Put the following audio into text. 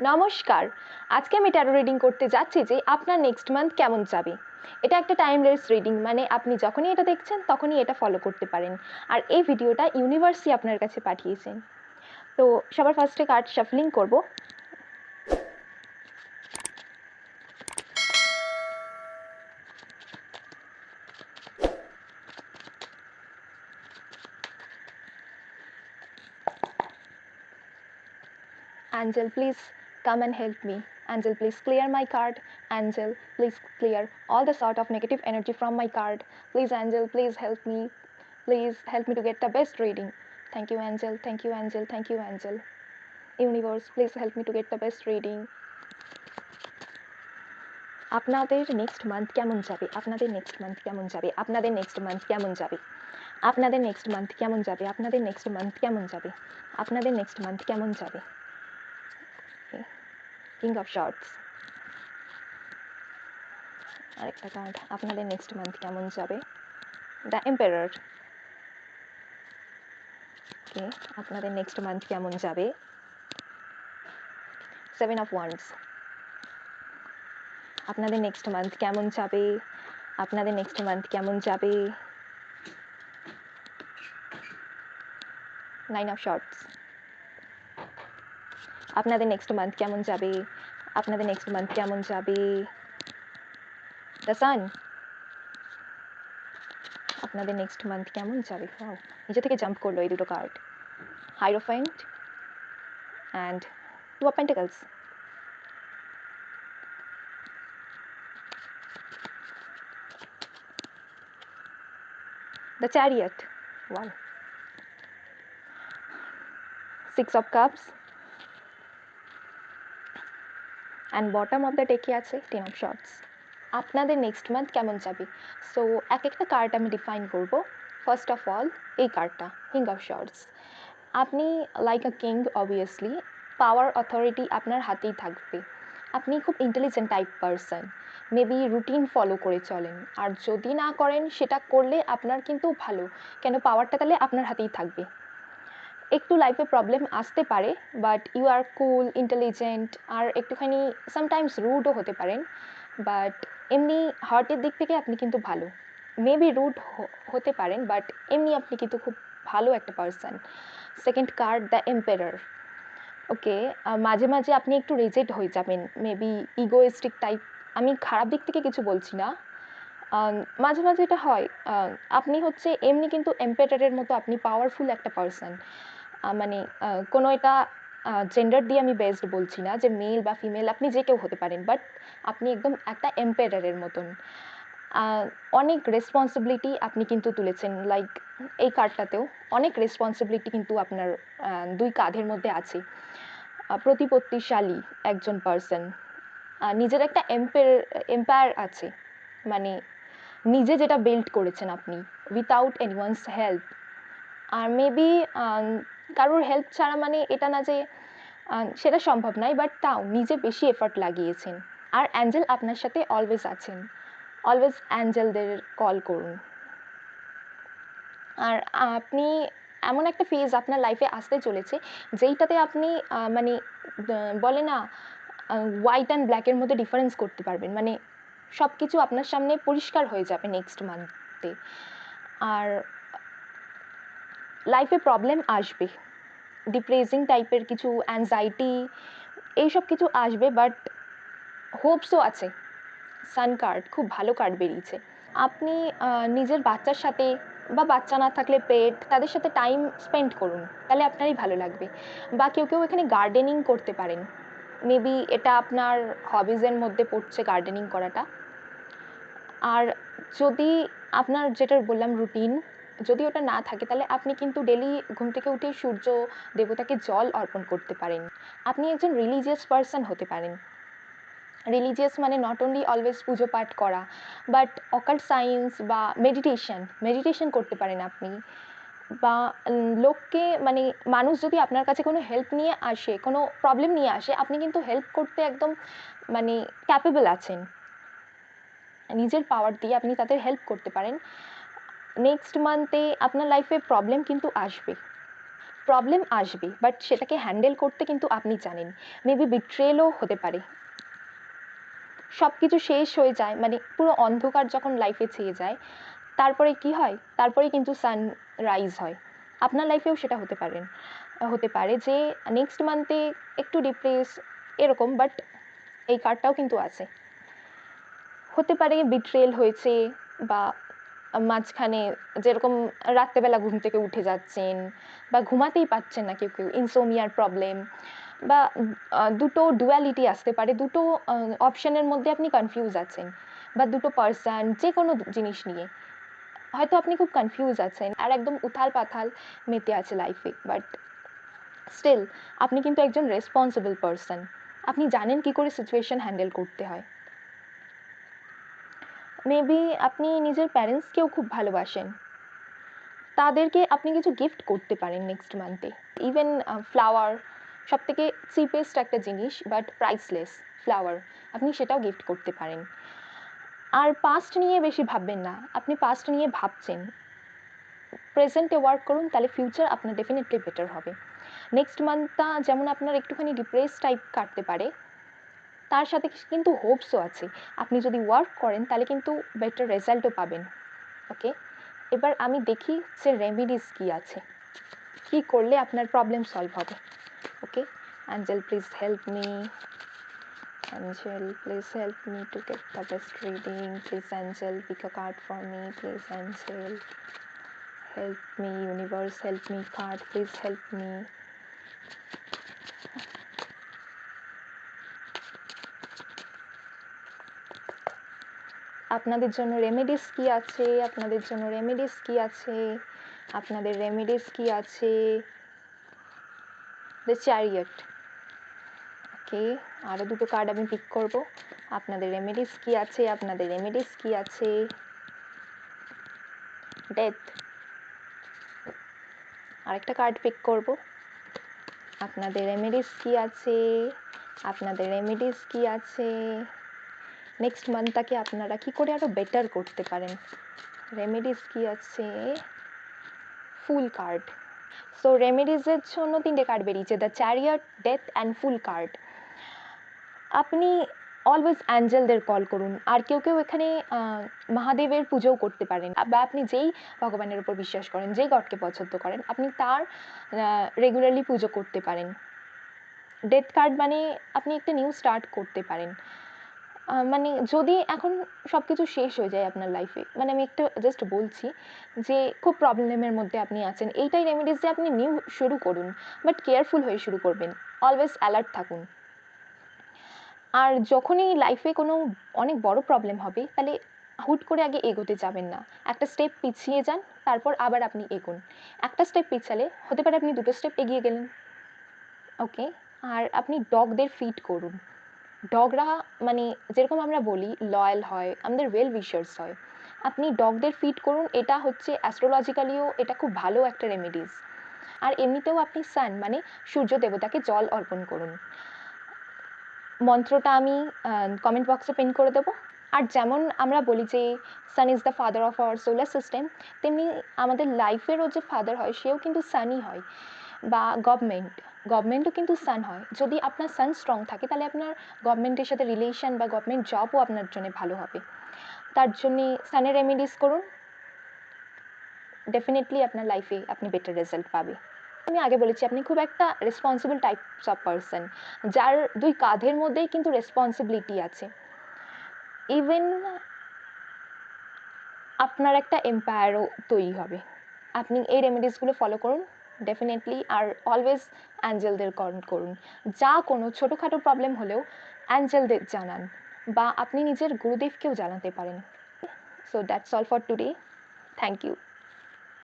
নমস্কার। আজকে আমি ট্যারো রিডিং করতে যাচ্ছি যে আপনার নেক্সট মান্থ কেমন যাবে। এটা একটা টাইমলেস রিডিং মানে আপনি যখনই এটা দেখছেন তখনই এটা ফলো করতে পারেন। আর এই ভিডিওটা ইউনিভার্সই আপনার কাছে পাঠিয়েছেন তো সবার ফার্স্টে কার্ড শাফলিং করব। Angel, please come and help me. Angel, please clear my card. Angel, please clear all the sort of negative energy from my card. Please, Angel, please help me. Please help me to get the best reading. Thank you, Angel. Thank you, Angel. Thank you, Angel. Universe, please help me to get the best reading. আপনাদের next month কেমন যাবে আপনাদের next month কেমন যাবে আপনাদের next month কেমন যাবে আপনাদের নেক্সট মান্থ কেমন যাবে আপনাদের নেক্সট মান্থ কেমন যাবে আপনাদের নেক্সট মান্থ কেমন যাবে কিং অফ শর্টস আরেকটা কার্ড আপনাদের নেক্সট মান্থ কেমন যাবে? দ্য এম্পায়ার ওকে আপনাদের নেক্সট মান্থ কেমন যাবে? সেভেন অফ ওয়ান্স আপনাদের নেক্সট মান্থ কেমন যাবে? আপনাদের নেক্সট মান্থ কেমন যাবে? নাইন অফ শর্টস আপনাদের নেক্সট মান্থ কেমন যাবে? আপনাদের নেক্সট মান্থ কেমন যাবে? দ্য সান আপনাদের নেক্সট মান্থ কেমন যাবে? নিচে থেকে জাম্প করল এই দুটো card hierophant and two of the chariot wow six of cups and bottom of the টেকে আছে টেন অফ শর্টস আপনাদের নেক্সট মান্থ কেমন যাবে? সো এক একটা কার্ড আমি ডিফাইন করব। ফার্স্ট অফ অল এই কার্ডটা কিং অফ শর্টস আপনি like a king obviously power authority আপনার হাতেই থাকবে। আপনি খুব intelligent type person maybe routine follow করে চলেন। আর যদি না করেন, সেটা করলে আপনার কিন্তু ভালো। কেন? পাওয়ারটা তাহলে আপনার হাতেই থাকবে। একটু লাইফে প্রবলেম আসতে পারে but you are cool intelligent আর একটুখানি সামটাইমস রুডও হতে পারেন বাট এমনি হার্টের দিক থেকে আপনি কিন্তু ভালো। মেবি রুড হতে পারেন বাট এমনি আপনি কিন্তু খুব ভালো একটা person second card the emperor okay মাঝে মাঝে আপনি একটু রেজেক্ট হয়ে যাবেন মেবি ইগোয়েস্টিক টাইপ আমি খারাপ দিক থেকে কিছু বলছি না। মাঝে মাঝে এটা হয়। আপনি হচ্ছে এমনি কিন্তু এম্পেটারের মতো আপনি পাওয়ারফুল একটা পারসন মানে কোনো এটা জেন্ডার দিয়ে আমি বেসড বলছি না যে মেল বা ফিমেল আপনি যে কেউ হতে পারেন বাট আপনি একদম একটা এম্পেয়ারের মতন। অনেক রেসপন্সিবিলিটি আপনি কিন্তু তুলেছেন লাইক এই কার্ডটাতেও অনেক রেসপন্সিবিলিটি কিন্তু আপনার দুই কাঁধের মধ্যে আছে। প্রতিপত্তিশালী একজন পার্সন নিজের একটা এম্পেয়ার এম্পায়ার আছে। মানে নিজে যেটা বিল্ড করেছেন আপনি উইথাউট এনিওয়ানস হেল্প আর মেবি কারোর হেল্প ছাড়া মানে এটা না যে সেটা সম্ভব নয় বাট তাও নিজে বেশি এফর্ট লাগিয়েছেন। আর অ্যাঞ্জেল আপনার সাথে অলওয়েজ আছেন। অলওয়েজ অ্যাঞ্জেলদের কল করুন। আর আপনি এমন একটা ফেজ আপনার লাইফে আসতে চলেছে, যেইটাতে আপনি মানে বলে না হোয়াইট অ্যান্ড ব্ল্যাকের মধ্যে ডিফারেন্স করতে পারবেন। মানে সব কিছু আপনার সামনে পরিষ্কার হয়ে যাবে নেক্সট মান্থে আর লাইফে প্রবলেম আসবে ডিপ্রেসিং টাইপের কিছু অ্যাংজাইটি এইসব কিছু আসবে বাট হোপসও আছে। সান কার্ড খুব ভালো কার্ড বেরিয়েছে। আপনি নিজের বাচ্চার সাথে বা বাচ্চা না থাকলে পেট তাদের সাথে টাইম স্পেন্ড করুন। তাহলে আপনারই ভালো লাগবে। বা কেউ কেউ এখানে গার্ডেনিং করতে পারেন। মেবি এটা আপনার হবিজের মধ্যে পড়ছে গার্ডেনিং করাটা। আর যদি আপনার যেটা বললাম রুটিন যদি ওটা না থাকে, তাহলে আপনি কিন্তু ডেলি ঘুম থেকে উঠে সূর্য দেবতাকে জল অর্পণ করতে পারেন। আপনি একজন রিলিজিয়াস পারসন হতে পারেন। রিলিজিয়াস মানে নট অনলি অলওয়েজ পুজো পাঠ করা বাট অকাল্ট সায়েন্স বা মেডিটেশন মেডিটেশন করতে পারেন আপনি। বা লোককে মানে মানুষ যদি আপনার কাছে কোনো হেল্প নিয়ে আসে, কোনো প্রবলেম নিয়ে আসে, আপনি কিন্তু হেল্প করতে একদম মানে ক্যাপেবল আছেন। নিজের পাওয়ার দিয়ে আপনি তাদের হেল্প করতে পারেন। নেক্সট মান্থে আপনার লাইফে প্রবলেম কিন্তু আসবে। প্রবলেম আসবে বাট সেটাকে হ্যান্ডেল করতে কিন্তু আপনি জানেন। মেবি বিট্রেলও হতে পারে। সব কিছু শেষ হয়ে যায় মানে পুরো অন্ধকার যখন লাইফে ছেয়ে যায়, তারপরে কি হয়? তারপরে কিন্তু সান রাইজ হয়। আপনার লাইফেও সেটা হতে পারেন। হতে পারে যে নেক্সট মান্থে একটু ডিপ্রেস এরকম বাট এই কার্ডটাও কিন্তু আছে। হতে পারে বিট্রেল হয়েছে বা মাঝখানে যেরকম রাত্রেবেলা ঘুম থেকে উঠে যাচ্ছেন বা ঘুমাতেই পাচ্ছেন না কেউ কেউ ইনসোমিয়ার প্রবলেম বা দুটো ডুয়ালিটি আসতে পারে, দুটো অপশনের মধ্যে আপনি কনফিউজ আছেন বা দুটো পার্সন যে কোনো জিনিস নিয়ে। হয়তো আপনি খুব কনফিউজ আছেন আর একদম উথাল পাথাল মেতে আছে লাইফে বাট স্টিল আপনি কিন্তু একজন রেসপন্সিবল পার্সন আপনি জানেন কি করে সিচুয়েশন হ্যান্ডেল করতে হয়। মেবি আপনি নিজের প্যারেন্টসকেও খুব ভালোবাসেন। তাদেরকে আপনি কিছু গিফট করতে পারেন নেক্সট মান্থে ইভেন ফ্লাওয়ার সব থেকে চিপেস্ট একটা জিনিস বাট প্রাইসলেস ফ্লাওয়ার আপনি সেটাও গিফট করতে পারেন। আর পাস্ট নিয়ে বেশি ভাববেন না, আপনি পাস্ট নিয়ে ভাবছেন। প্রেজেন্টে ওয়ার্ক করুন, তাহলে ফিউচার আপনার ডেফিনেটলি বেটার হবে। নেক্সট মান্থটা যেমন আপনার একটুখানি ডিপ্রেস টাইপ কাটতে পারে তার সাথে কিন্তু হোপসও আছে। আপনি যদি ওয়ার্ক করেন, তাহলে কিন্তু বেটার রেজাল্টও পাবেন। ওকে এবার আমি দেখি যে রেমিডিস কী আছে। কী করলে আপনার প্রবলেম সলভ হবে। Okay angel please help me angel please help me to get the best reading please angel pick a card for me please angel help me. Universe, help me. Card, please help me. আপনাদের জন্য remedies কি আছে? আপনাদের জন্য remedies কি আছে? আপনাদের remedies কি আছে? দ্য চ্যারিয়ট ওকে আরও দুটো কার্ড আমি পিক করব। আপনাদের রেমেডিস কি আছে? আপনাদের রেমেডিস কি আছে? ডেথ আরেকটা কার্ড পিক করব। আপনাদের রেমেডিস কি আছে? আপনাদের রেমেডিস কি আছে? নেক্সট মান্থটাকে আপনারা কি করে আরও বেটার করতে পারেন? রেমেডিস কি আছে? ফুল কার্ড সো রেমেডিসের জন্য তিনটে কার্ড বেরিয়েছে the chariot death and fool card আপনি অলওয়েজ অ্যাঞ্জেলদের কল করুন, আর কেউ কেউ এখানে মহাদেবের পুজোও করতে পারেন। বা আপনি যেই ভগবানের উপর বিশ্বাস করেন, যেই গডকে পছন্দ করেন, আপনি তার রেগুলারলি পুজো করতে পারেন। ডেথ কার্ড মানে আপনি একটা নিউ স্টার্ট করতে পারেন। মানে যদি এখন সব কিছু শেষ হয়ে যায় আপনার লাইফে মানে আমি একটা জাস্ট বলছি যে খুব প্রবলেমের মধ্যে আপনি আছেন। এইটাই রেমেডিস যে আপনি নিউ শুরু করুন বাট কেয়ারফুল হয়ে শুরু করবেন। অলওয়েজ অ্যালার্ট থাকুন। আর যখনই লাইফে কোনো অনেক বড় প্রবলেম হবে, তাহলে হুট করে আগে এগোতে যাবেন না। একটা স্টেপ পিছিয়ে যান, তারপর আবার আপনি এগোন। একটা স্টেপ পিছালে, হতে পারে আপনি দুটো স্টেপ এগিয়ে গেলেন। ওকে আর আপনি ডগদের ফিট করুন। ডগরা মানে যেরকম আমরা বলি লয়াল হয়, আমাদের ওয়েল উইশার্স হয়। আপনি ডগদের ফিট করুন, এটা হচ্ছে অ্যাস্ট্রোলজিক্যালিও এটা খুব ভালো একটা রেমেডিস আর এমনিতেও আপনি সান মানে সূর্য দেবতাকে জল অর্পণ করুন। মন্ত্রটা আমি কমেন্ট বক্সে পিন করে দেবো। আর যেমন আমরা বলি যে sun is the father of our solar system তেমনি আমাদের লাইফেরও যে ফাদার হয়, সেও কিন্তু সানই হয়। বা গভর্নমেন্ট গভর্নমেন্টও কিন্তু সান হয়। যদি আপনার সান স্ট্রং থাকে, তাহলে আপনার গভর্নমেন্টের সাথে রিলেশন বা গভর্নমেন্ট জবও আপনার জন্য ভালো হবে। তার জন্যে সানের রেমেডিস করুন। ডেফিনেটলি আপনার লাইফে আপনি বেটার রেজাল্ট পাবে। আমি আগে বলেছি, আপনি খুব একটা রেসপন্সিবল টাইপস অফ পারসন যার দুই কাঁধের মধ্যেই কিন্তু রেসপন্সিবিলিটি আছে। ইভেন আপনার একটা এম্পায়ারও তৈরি হবে। আপনি এই রেমেডিসগুলো ফলো করুন। ডেফিনেটলি আর অলওয়েজ অ্যাঞ্জেলদের কল করুন। যা কোনো ছোটোখাটো প্রবলেম হলেও অ্যাঞ্জেলদের জানান বা আপনি নিজের গুরুদেবকেও জানাতে পারেন। So that's all for today thank you